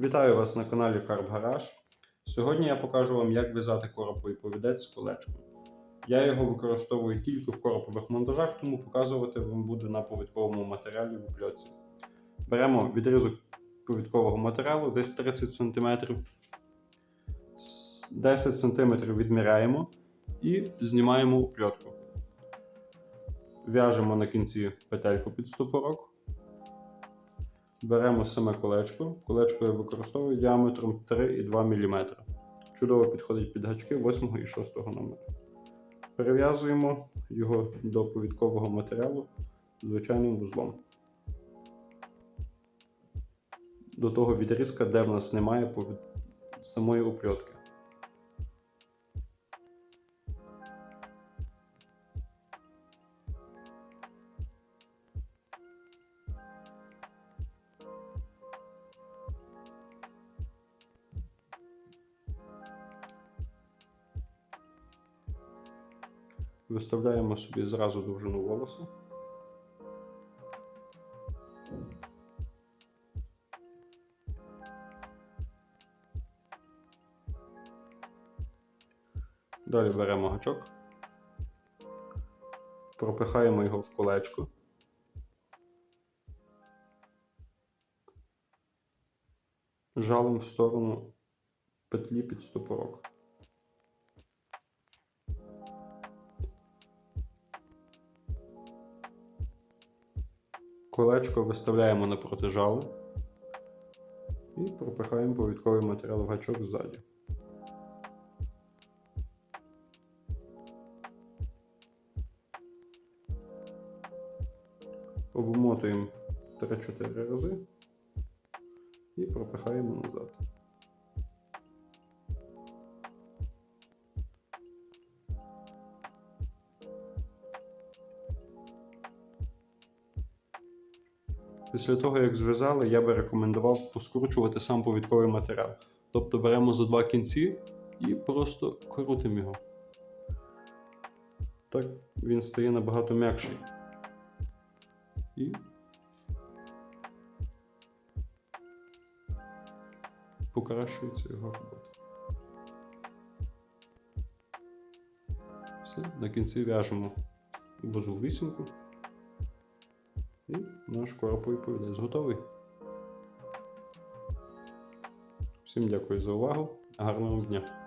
Вітаю вас на каналі Карп Гараж. Сьогодні я покажу вам, як в'язати короповий повідець з колечком. Я його використовую тільки в коропових монтажах, тому показувати вам буду на повідковому матеріалі в пльоці. Беремо відрізок повідкового матеріалу десь 30 см. 10 см відміряємо і знімаємо у пльотку. В'яжемо на кінці петельку під стопорок. Беремо саме колечко. Колечко я використовую діаметром 3,2 мм. Чудово підходить під гачки 8 і 6 номера. Перев'язуємо його до повідкового матеріалу звичайним вузлом. До того відрізка, де в нас немає самої опльотки. Виставляємо собі зразу довжину волоса. Далі беремо гачок, пропихаємо його в колечко. Жалом в сторону петлі під стопорок. Колечко виставляємо напроти жала і пропихаємо повідковий матеріал в гачок ззаді. Обмотуємо 3-4 рази і пропихаємо назад. Після того, як зв'язали, я би рекомендував поскручувати сам повідковий матеріал. Тобто беремо за два кінці і просто крутимо його. Так він стає набагато м'якший. І покращується його робота. Все, на кінці в'яжемо вузол вісімку. І наш короб повідець готовий. Всім дякую за увагу. Гарного дня!